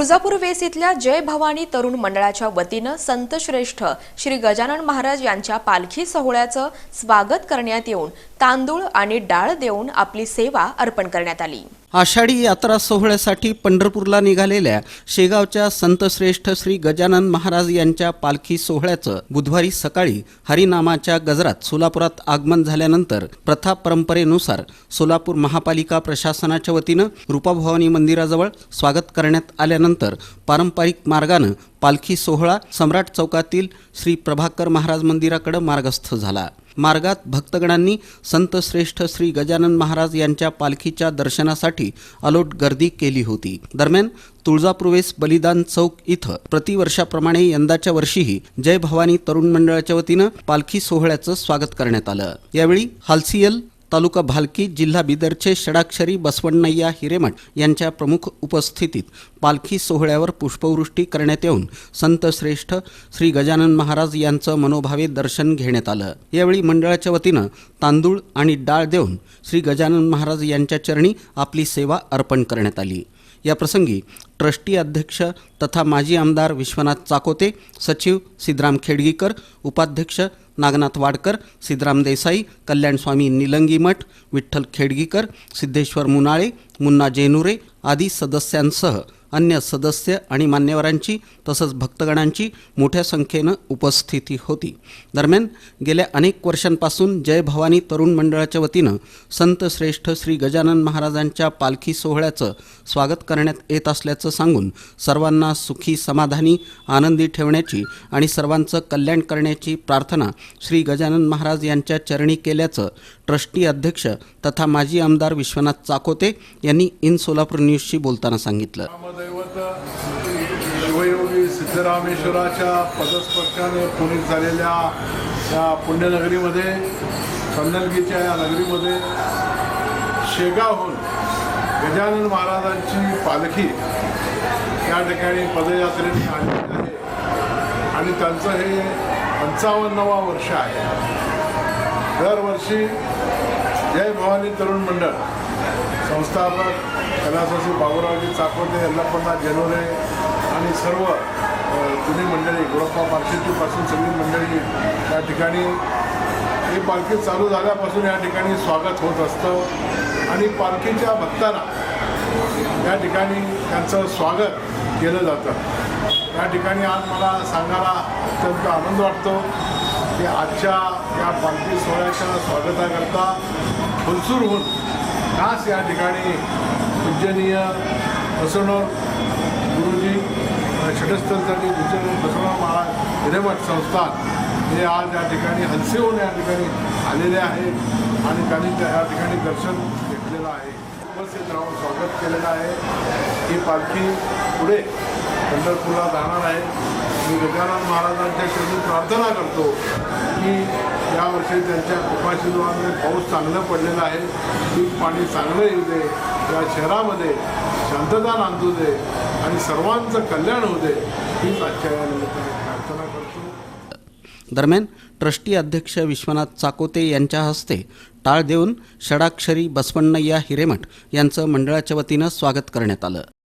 तुळजापूर वेस इथल्या जय भवानी तरुण मंडळाच्या वतीनं संतश्रेष्ठ श्री गजानन महाराज यांच्या पालखी सोहळ्याचं स्वागत करण्यात येऊन तांदूळ आणि डाळ देऊन आपली सेवा अर्पण करण्यात आली. आषाढी यात्रा सोहळ्यासाठी पंढरपूरला निघालेल्या शेगावच्या संतश्रेष्ठ श्री गजानन महाराज यांच्या पालखी सोहळ्याचं बुधवारी सकाळी हरिनामाच्या गजरात सोलापुरात आगमन झाल्यानंतर प्रथा परंपरेनुसार सोलापूर महापालिका प्रशासनाच्या वतीनं रूपाभवानी मंदिराजवळ स्वागत करण्यात आल्यानंतर पारंपरिक मार्गानं पालखी सोहळा सम्राट चौकातील श्री प्रभाकर महाराज मंदिराकडे मार्गस्थ झाला. मार्गात भक्तगणांनी संत श्रेष्ठ श्री गजानन महाराज यांच्या पालखीच्या दर्शनासाठी अलोट गर्दी केली होती. दरम्यान तुळजापूर्वेस बलिदान चौक इथं प्रतिवर्षाप्रमाणे यंदाच्या वर्षीही जय भवानी तरुण मंडळाच्या वतीनं पालखी सोहळ्याचं स्वागत करण्यात आलं. यावेळी हालसियल तालुका भालकी जिल्हा बिदरचे षडाक्षरी बसवण्णय्या हिरेमठ यांच्या प्रमुख उपस्थितीत पालखी सोहळ्यावर पुष्पवृष्टी करण्यात येऊन संत श्रेष्ठ श्री गजानन महाराज यांचं मनोभावे दर्शन घेण्यात आलं. यावेळी मंडळाच्या वतीनं तांदूळ आणि डाळ देऊन श्री गजानन महाराज यांच्या चरणी आपली सेवा अर्पण करण्यात आली. याप्रसंगी ट्रस्टी अध्यक्ष तथा माजी आमदार विश्वनाथ चाकोते सचिव सिद्धराम खेडगीकर उपाध्यक्ष नागनाथ वाडकर सिद्धराम देसाई कल्याणस्वामी निलंगी मठ विठ्ठल खेडगीकर सिद्धेश्वर मुनाळे मुन्ना जेनुरे आदी सदस्यांसह अन्य सदस्य आणि मान्यवरांची तसंच भक्तगणांची मोठ्या संख्येनं उपस्थिती होती. दरम्यान गेल्या अनेक वर्षांपासून जय भवानी तरुण मंडळाच्या वतीनं संत श्रेष्ठ श्री गजानन महाराजांच्या पालखी सोहळ्याचं स्वागत करण्यात येत असल्याचं सांगून सर्वांना सुखी समाधानी आनंदी ठेवण्याची आणि सर्वांचं कल्याण करण्याची प्रार्थना श्री गजानन महाराज यांच्या चरणी केल्याचं ट्रस्टी अध्यक्ष तथा माजी आमदार विश्वनाथ चाकोते यांनी इन सोलापूर न्यूजशी बोलताना सांगितलं. सिद्धरामेश्वराच्या पदस्पर्शाने पुनीत झालेल्या या पुण्यनगरीमध्ये कन्नलगीच्या या नगरीमध्ये शेगावहून गजानन महाराजांची पालखी या ठिकाणी पदयात्रेने आलेली आहे. आणि त्यांचं हे पंचावन्नवा वर्ष आहे. दरवर्षी जय भवानी तरुण मंडळ संस्थापक कैलासवासी बाबूरावजी चाकोते यल्लप्पा जेनोरे आणि सर्व जुनी मंडळी गुरप्पा पार्शिटीपासून सगळी मंडळी या ठिकाणी ही पालखी चालू झाल्यापासून या ठिकाणी स्वागत होत असतं. आणि पालखीच्या भक्तांना या ठिकाणी त्यांचं स्वागत केलं जातं. या ठिकाणी आज मला सांगायला अत्यंत आनंद वाटतो की आजच्या या पालखी सोहळ्याच्या स्वागताकरता फुलसूरहून खास या ठिकाणी पूजनीय असणं गुरुजी षटस्थलसाठी विचार बसवराव महाराज हिरेमठ संस्थान. हे आज या ठिकाणी हलसेहून या ठिकाणी आलेले आहेत आणि त्यांनी त्या या ठिकाणी दर्शन घेतलेलं आहे. उपस्थित राहून स्वागत केलेलं आहे. ही पालखी पुढे पंढरपूरला जाणार आहे. मी गजानन महाराजांच्या चरणी प्रार्थना करतो की यावर्षी त्यांच्या कृपाशीर्वादाने पाऊस चांगलं पडलेला आहे. पीक पाणी चांगलं येऊ दे. या शहरामध्ये शांतता नांदू दे आणि सर्वांचं कल्याण होऊ दे हीच आजच्या या निमित्ताने प्रार्थना करतो. दरम्यान ट्रस्टी अध्यक्ष विश्वनाथ चाकोते यांच्या हस्ते टाळ देऊन षडाक्षरी बसवण्णय्या हिरेमठ यांचं मंडळाच्या वतीनं स्वागत करण्यात आलं.